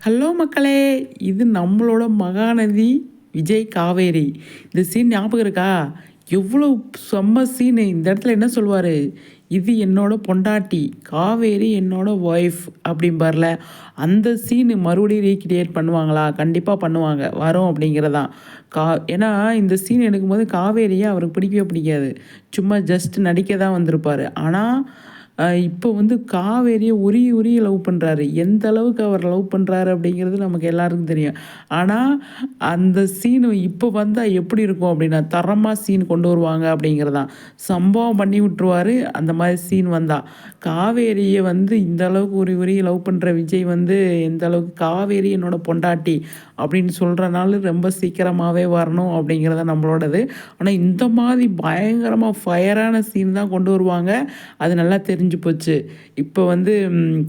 Hello மக்களே இது நம்மளோட மகாநதி விஜய் காவேரி. இந்த சீன் ஞாபகம் இருக்கா? எவ்வளோ செம்ம சீனு இந்த இடத்துல என்ன சொல்லுவார்? இது என்னோட பொண்டாட்டி காவேரி என்னோட ஒய்ஃப் அப்படிம்பார்ல. அந்த சீனு மறுபடியும் ரீக்ரியேட் பண்ணுவாங்களா? கண்டிப்பாக பண்ணுவாங்க. வரும் அப்படிங்கிறதான் கா ஏன்னா இந்த சீன் எடுக்கும்போது காவேரியை அவருக்கு பிடிக்கவே பிடிக்காது. சும்மா ஜஸ்ட் நடிக்க தான் வந்திருப்பார். ஆனால் இப்போ வந்து காவேரியை உருகி உரிய லவ் பண்ணுறாரு எந்த அளவுக்கு அவர் லவ் பண்ணுறாரு அப்படிங்கிறது நமக்கு எல்லாருக்கும் தெரியும். ஆனால் அந்த சீனு இப்போ வந்தால் எப்படி இருக்கும் அப்படின்னா தரமாக சீன் கொண்டு வருவாங்க அப்படிங்கிறதான். சம்பவம் பண்ணி விட்டுருவார் அந்த மாதிரி சீன் வந்தால் காவேரியை வந்து இந்த அளவுக்கு உரி உரி லவ் பண்ணுற விஜய் வந்து எந்த அளவுக்கு காவேரி என்னோட பொண்டாட்டி அப்படின்னு சொல்கிறனால ரொம்ப சீக்கிரமாகவே வரணும் அப்படிங்கிறத நம்மளோடது. ஆனால் இந்த மாதிரி பயங்கரமாக ஃபயரான சீன் தான் கொண்டு வருவாங்க. அது நல்லா தெரிஞ்சு போச்சு. இப்போ வந்து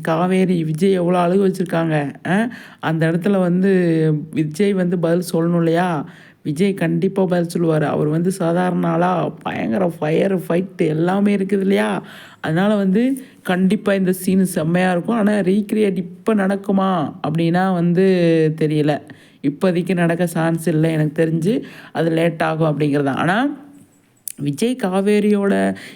காவேரி விஜய் எவ்வளோ அழுக வச்சுருக்காங்க அந்த இடத்துல வந்து விஜய் வந்து பதில் சொல்லணும் இல்லையா? விஜய் கண்டிப்பாக பதில் சொல்லுவார். அவர் வந்து சாதாரண ஆளாக பயங்கர ஃபயர் ஃபைட்டு எல்லாமே இருக்குது இல்லையா? அதனால் வந்து கண்டிப்பாக இந்த சீனு செம்மையாக இருக்கும். ஆனால் ரீக்ரியேட் இப்போ நடக்குமா அப்படின்னா வந்து தெரியல. இப்போதைக்கு நடக்க சான்ஸ் இல்லை எனக்கு தெரிஞ்சு. அது லேட் ஆகும் அப்படிங்கிறது ஆனால் விஜய் காவேரியோட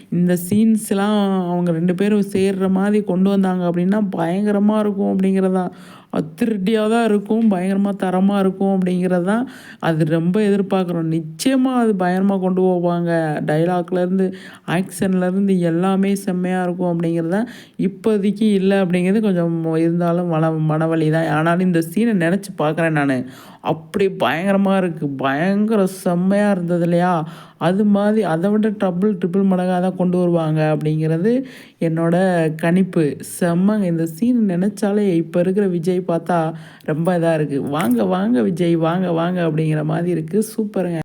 இந்த சீன்ஸ்லாம் அவங்க ரெண்டு பேரும் சேர்ற மாதிரி கொண்டு வந்தாங்க அப்படின்னா பயங்கரமாக இருக்கும் அப்படிங்கிறதான் அத்திருட்டியாக தான் இருக்கும் பயங்கரமாக தரமாக இருக்கும் அப்படிங்கிறது தான் அது ரொம்ப எதிர்பார்க்குறோம். நிச்சயமாக அது பயங்கரமாக கொண்டு போவாங்க. டைலாக்லேருந்து ஆக்ஷன்லேருந்து எல்லாமே செம்மையாக இருக்கும் அப்படிங்கிறது தான் இப்போதைக்கு இல்லை அப்படிங்கிறது கொஞ்சம் இருந்தாலும் மன மனவழி தான் ஆனாலும் இந்த சீனை நினச்சி பார்க்குறேன் நான். அப்படி பயங்கரமாக இருக்குது பயங்கர செம்மையாக இருந்தது இல்லையா? அது மாதிரி அதை விட டபுள் ட்ரிபிள் மடங்காக தான் கொண்டு வருவாங்க அப்படிங்கிறது என்னோடய கணிப்பு. செம்மங்க இந்த சீன் நினச்சாலே இப்போ இருக்கிற விஜய் பார்த்தா ரொம்ப இதாக இருக்குது வாங்க வாங்க விஜய் வாங்க வாங்க அப்படிங்கிற மாதிரி இருக்குது சூப்பருங்க.